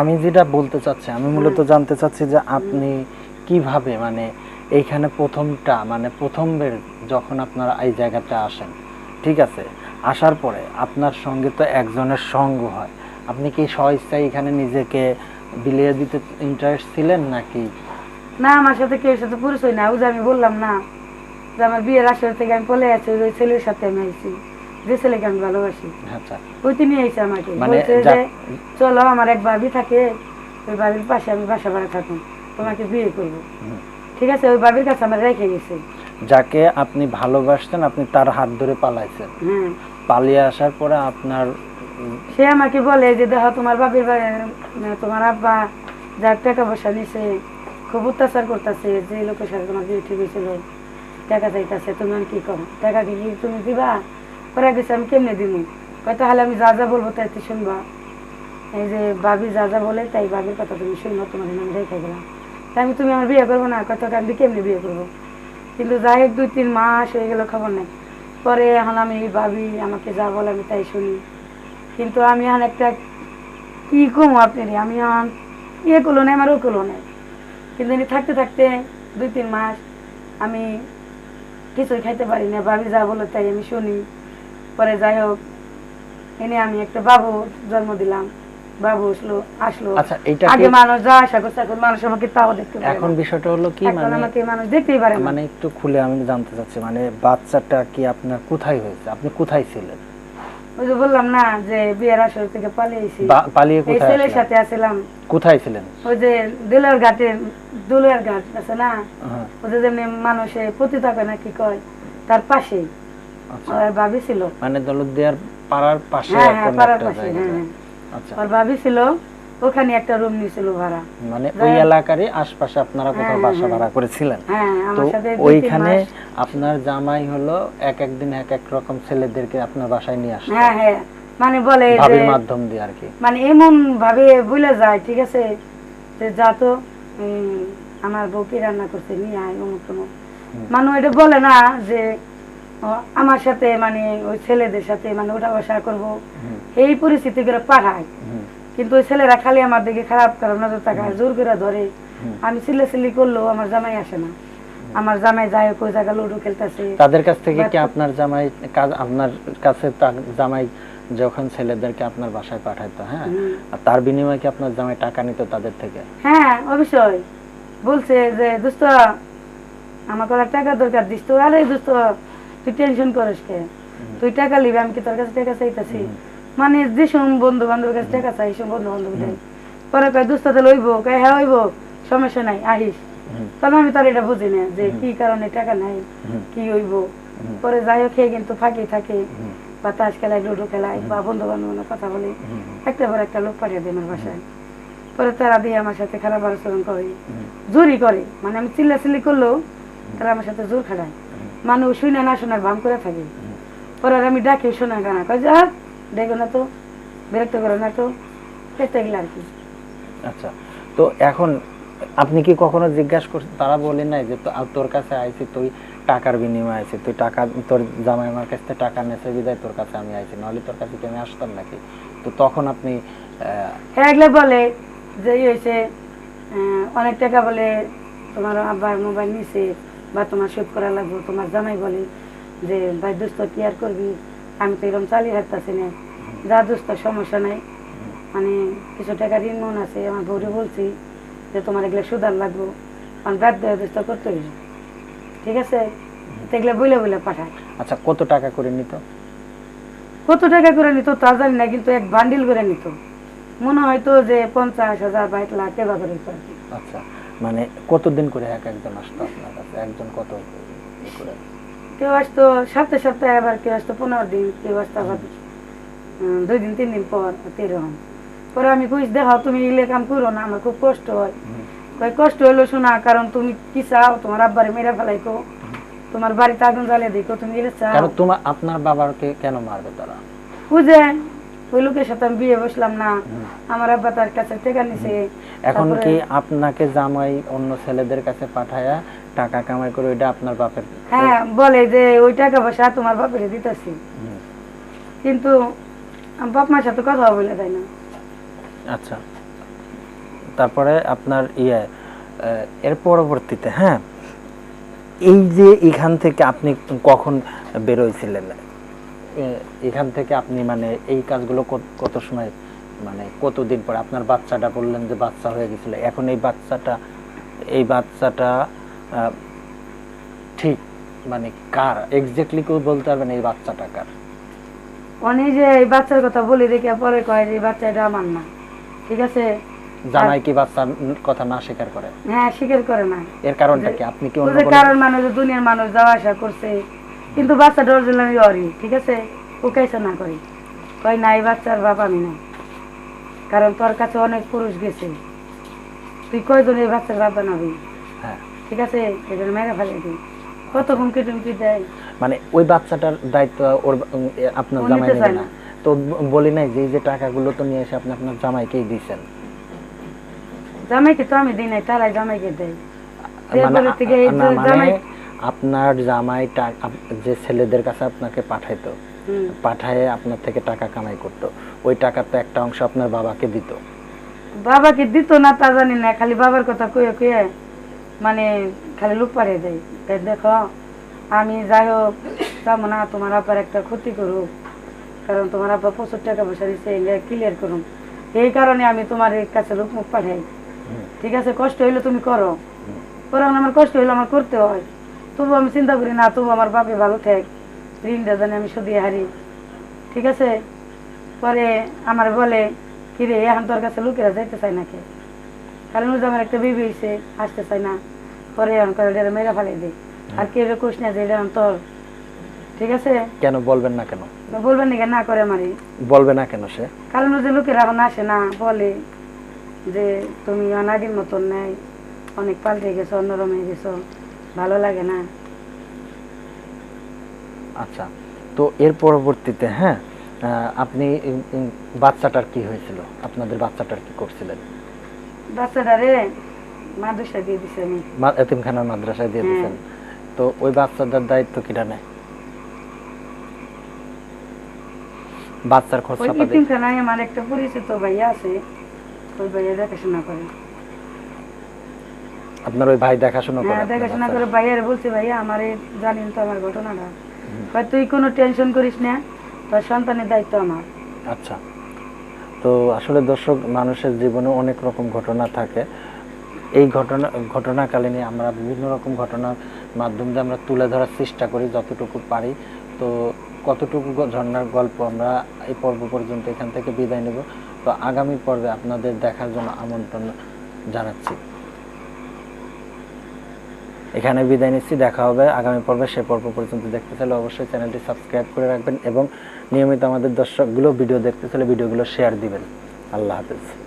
আমি যেটা বলতে চাচ্ছি আমি মূলত জানতে চাচ্ছি যে আপনি কীভাবে মানে এইখানে প্রথমটা মানে প্রথমবার যখন আপনারা এই জায়গাতে আসেন ঠিক আছে? আসার পরে আপনার সঙ্গে তো একজনের সঙ্গ হয়। আপনি কি স্বইচ্ছায় এখানে নিজেকে বিলিয়ে দিতে ইন্টারেস্ট ছিলেন নাকি? না আমার সাথে কেউ সাথে পরিচয় না ওই যে আমি বললাম না যে আমার বিয়ের আসর থেকে আমি পলে আছি ওই ছেলের সাথে আমি আইছি। যে ছেলেকে আমি ভালোবাসি। আচ্ছা। ওই তিনি আইছে আমাকে। মানে বলছে যে চলো আমার এক ভাবি থাকে ওই ভাবির পাশে আমি বাসা ভাড়া থাকুন তোমাকে বিয়ে করব। ঠিক আছে ওই ভাবির কাছে আমার রেখে গেছে। যাকে আপনি ভালোবাসতেন আপনি তার হাত ধরে পালাইছেন। হ্যাঁ। পালিয়ে আসার পরে আপনার সে আমাকে বলে যে দেখো তোমার বাবির মানে তোমার আব্বা যার টাকা পয়সা নিছে খুব অত্যাচার করতেছে যে লোকের সাথে তোমার বিয়ে ঠিক হয়েছিল টাকা চাইতেছে তুমি কি করো? টাকা কি তুমি দিবা? পরে গেছে, আমি কেমনে কয় তাহলে আমি যা যা বলব তাই তুই শুনবা। এই যে বাবি যা যা বলে তাই বাবির কথা তুমি শুনব, তোমার আমি রেখে গেলাম। তাই আমি, তুমি আমার বিয়ে করব না? কত আমি কেমনে বিয়ে করব? কিন্তু যাই হোক, দুই তিন মাস হয়ে গেল, খবর নেই। পরে এখন আমি ভাবি আমাকে যা বলে আমি তাই শুনি। কিন্তু আমি এখন একটা, কি কমো আপনার? আমি এখন ইয়ে করল না আমারও করল না কিন্তু এনে থাকতে থাকতে দুই তিন মাস আমি কিছুই খাইতে পারি না ভাবি যা বলো তাই আমি শুনি। পরে যাই হোক এনে আমি একটা বাবু জন্ম দিলাম। বাবু আসলো আসলো। আচ্ছা আগে মানুষ যা আশা করছে এখন মানুষ আমাকে তাও দেখতে পারে এখন বিষয়টা হলো কি এখন মানে আমাকে মানুষ দেখতেই পারে মানে একটু খুলে আমি জানতে চাচ্ছি মানে বাচ্চাটা কি আপনার কোথায় হয়েছে? আপনি কোথায় ছিলেন? ওই যে বললাম না যে বিয়ের আসর থেকে পালিয়েছি। পালিয়ে কোথায় ছেলের সাথে আছিলাম কোথায় ছিলেন? ওই যে দুলের ঘাটে দুলের ঘাট আছে না? হ্যাঁ, ওদের যেমনি মানুষে না কি কয় তার পাশেই। আর ভাবি ছিল। মানে দলদিয়ার পাড়ার পাশে কোনো পাড়ার একটা পাশে জায়গা। আচ্ছা। আর ভাবি ছিল ওখানে একটা রুম নিয়েছিল ভাড়া। মানে ওই এলাকারই আশপাশে আপনারা কোথাও বাসা ভাড়া করেছিলেন। তো আমার সাথে দুই তিন ওইখানে আপনার জামাই হলো এক এক দিন এক এক রকম ছেলেদেরকে আপনার বাসায় নিয়ে আসে হ্যাঁ হ্যাঁ। মানে বলে ভাবির মাধ্যম দিয়ে আর কি। মানে এমন ভাবে বলে যায় ঠিক আছে? যে যা তো আমার বউ কি রান্না করছে নিয়ে আয় অমুক। মানে এটা বলে না যে আমার সাথে মানে ওই ছেলেদের সাথে মানে ওটা বসা করব। এই পরিস্থিতি করে পাঠায় কিন্তু ওই ছেলেরা খালি আমার দিকে খারাপ খারাপ নজর তাকায় জোর করে ধরে। আমি সিলে সিলি করলেও আমার জামাই আসে না। আমার জামাই যায় ওই জায়গা লুডো খেলতেছে। তাদের কাছ থেকে কি আপনার জামাই কাজ আপনার কাছে জামাই যখন ছেলেদেরকে আপনার বাসায় পাঠাইতো হ্যাঁ? আর তার বিনিময়ে কি আপনার জামাই টাকা নিত তাদের থেকে? হ্যাঁ অবশ্যই। বলছে যে দোস্ত আমার কত টাকা দরকার দিস তো। আরে দোস্ত তুই টেনশন করিস কে? তুই টাকা নিবি আমি কি তোর কাছে টাকা চাইতেছি? মানে যে সব বন্ধু বান্ধবের কাছে টাকা চাই সব বন্ধু বান্ধব পরে কয় দোস্ত তাহলে লইব? কয় হ্যাঁ হইব সমস্যা নাই আহিস। তবে আমি তার এটা বুঝি না যে কি কারণে টাকা নাই কি হইব? পরে যাই হোক খেয়ে কিন্তু ফাঁকি থাকে। বা তাস খেলায় লুডো খেলায় বা বন্ধু বান্ধব কথা বলে একটা পর একটা লোক পাঠিয়ে দেয় আমার বাসায়। পরে তারা দিয়ে আমার সাথে খারাপ আচরণ করে। জোরই করে। মানে আমি চিল্লা চিল্লি করলেও তারা আমার সাথে জোর খাড়ায় মানুষ শুনে না শোনার ভাম করে থাকে পরে আমি ডাকি শোনা গানা কয় যা দেখো না তো বিরক্ত করো না তো। গেলে আর কি। আচ্ছা তো এখন আপনি কি কখনো জিজ্ঞাসা করছেন তারা বলে নাই যে তোর কাছে আইছি তুই টাকার বিনিময়ে আইছি তুই টাকা তোর জামাই আমার কাছ থেকে টাকা নেছে বিদায় তোর কাছে আমি আইছি নাহলে তোর কাছে কি আমি আসতাম নাকি? তো তখন আপনি হ্যাঁ বলে যে এই হয়েছে অনেক টাকা বলে তোমার আব্বার মোবাইল নিছে বা তোমার শোধ করা লাগবে তোমার জামাই বলে যে ভাই দোস্ত কি আর করবি? আমি তো এরকম চালিয়ে হাঁটতেছি না। যা দোস্ত সমস্যা নাই। মানে কিছু টাকা ঋণ মন আছে আমার বউরে বলছি যে তোমার এগুলো সুদার লাগবো। বাদ দেওয়া দোস্ত করতে হইবে। ঠিক আছে? এগুলো বইলে বলে পাঠায়। আচ্ছা কত টাকা করে নিত? কত টাকা করে নিত তা জানি না কিন্তু এক বান্ডিল করে নিত। মনে হয়তো যে পঞ্চাশ হাজার বা এক লাখ এভাবে নিত আচ্ছা। মানে কতদিন করে এক একজন আসতো আপনার কাছে? একজন কত করে? কেউ আসতো সপ্তাহে সপ্তাহে আবার কেউ আসতো পনেরো দিন কেউ আসতো আবার দুই দিন তিন দিন পর এরকম। পরে আমি কইস দেখাও তুমি ইলে কাম করো না আমার খুব কষ্ট হয়। কষ্ট হলো শোনা কারণ তুমি কি চাও? তোমার আব্বারে মেরে ফেলাইকো। তোমার বাড়িতে আগুন জ্বালিয়ে দিকো তুমি ইলে চাও। তোমার আপনার বাবাকে কেন মারবে তারা? বুঝে ওই লোকের সাথে আমি বিয়ে বসলাম না। আমার আব্বা তার কাছে টেকা নিছে। এখন তারপরে- কি আপনাকে জামাই অন্য ছেলেদের কাছে পাঠায়া টাকা কামাই করে ওইটা আপনার বাপের হ্যাঁ বলে যে ওই টাকা পয়সা তোমার বাপের দিতেছি। কিন্তু বাপ মার সাথে কথা বলে দেয় না। আচ্ছা। তারপরে আপনার ইয়ে এর পরবর্তীতে হ্যাঁ? এই যে এখান থেকে আপনি কখন বেরোইছিলেন এ, এখান থেকে আপনি মানে এই কাজগুলো কত- সময় মানে কতদিন পরে? আপনার বাচ্চাটা বললেন যে বাচ্চা হয়ে গেছিল। এখন এই বাচ্চাটা এই বাচ্চাটা ঠিক মানে কার? এক্স্যাক্টলি কেউ বলতে পারবেন এই বাচ্চাটা কার। অনেক যে এই বাচ্চার কথা বলি দেখে পরে কয় যে বাচ্চাটা আমার না। ঠিক আছে? জামাই কি বাচ্চার কথা না স্বীকার করে? হ্যাঁ স্বীকার করে না। এর কারণটা কি? আপনি কি অন্য কারণ মানুষ দুনিয়ার মানুষ যাওয়া আসা করছে। কিন্তু বাচ্চাটা অরিজিনাল অরি ঠিক আছে? ও কাইসা না করে। কয় না এই বাচ্চার বাপ আমি না কারণ তোর কাছে অনেক পুরুষ গেছে। তুই কয়জন এই বাচ্চার বাপ বানাবি? হ্যাঁ। ঠিক আছে? এটা মেরে ফেলে দিই। কত হুমকি টুমকি দেয়। মানে ওই বাচ্চাটার দায়িত্ব ওর আপনার জামাই নেবে না। তো বলি নাই যে যে টাকাগুলো তো নিয়ে এসে আপনি আপনার জামাইকেই দিয়েছেন জামাইকে তো আমি দিই নাই তারাই জামাইকে দেয়। মানে থেকে মানে জামাই- আপনার জামাই যে ছেলেদের কাছে আপনাকে পাঠাইতো। পাঠায় আপনার থেকে টাকা কামাই করতো ওই টাকার তো একটা অংশ আপনার বাবাকে দিত। বাবাকে দিত না তা জানি না খালি বাবার কথা কয়ে কয়ে মানে খালি লুক পাড়িয়ে দেয়। দেখো আমি যাই হোক যাব না তোমার আপার একটা ক্ষতি করুক। কারণ তোমার আব্বা প্রচুর টাকা পয়সা দিচ্ছে ক্লিয়ার করুন। এই কারণে আমি তোমার কাছে লোক মুখ পাঠাই ঠিক আছে কষ্ট হইলে তুমি করো। করো আমার কষ্ট হইলে আমার করতে হয়। তবু আমি চিন্তা করি না তবু আমার বাপে ভালো থাক ঋণটা জানি আমি শুধিয়ে হারি। ঠিক আছে? পরে আমার বলে কিরে এখন তোর কাছে লোকেরা যাইতে চায় নাকি? কারণ ওই আমার একটা বেবি হয়েছে আসতে চায় না। পরে এখন করে এটা মেরা ফেলে দে। আর কেউ কোশ না যে এটা তোর। ঠিক আছে? কেন বলবেন না কেন? বলবেন নাকি না করে আমারই বলবে না কেন সে? কারণ ওই যে লোকেরা এখন আসে না বলে যে তুমি অনাদিন মতন নেই অনেক পাল্টে গেছো অন্যরম হয়ে গেছো। ভালো লাগে না। আচ্ছা তো এর পরবর্তীতে হ্যাঁ আপনি বাচ্চাটার কি হয়েছিল? আপনাদের বাচ্চাটার কি করছিলেন? বাচ্চাটারে মাদুসা দিয়ে দিছে আমি। মা- এতিমখানার মাদ্রাসায় দিয়ে হ্যাঁ। দিয়েছেন তো ওই বাচ্চাটার দায়িত্ব কিটা নেয়? বাচ্চার খরচা পাবে ইতিমখানায় আমার একটা পরিচিত ভাইয়া আছে ওই ভাইয়া দেখাশোনা করে। আপনার ওই ভাই দেখাশোনা করে হ্যাঁ দেখাশোনা? করে ভাইয়ারে বলছে ভাইয়া আমার জানেন তো আমার ঘটনাটা। কয় তুই কোনো টেনশন করিস না তোর সন্তানের দায়িত্ব আমার। আচ্ছা। তো আসলে দর্শক মানুষের জীবনে অনেক রকম ঘটনা থাকে। এই ঘটনা ঘটনাকালীন আমরা বিভিন্ন রকম ঘটনার মাধ্যম দিয়ে আমরা তুলে ধরার চেষ্টা করি যতটুকু পারি। তো কতটুকু ঝর্ণার গল্প আমরা এই পর্ব পর্যন্ত এখান থেকে বিদায় নেব। তো আগামী পর্বে আপনাদের দেখার জন্য আমন্ত্রণ জানাচ্ছি। এখানে বিদায় নিচ্ছি, দেখা হবে আগামী পর্বে। সে পর্ব পর্যন্ত দেখতে চাইলে অবশ্যই চ্যানেলটি সাবস্ক্রাইব করে রাখবেন এবং নিয়মিত আমাদের দর্শকগুলো ভিডিও দেখতে চাইলে ভিডিওগুলো শেয়ার দিবেন। আল্লাহ হাফেজ।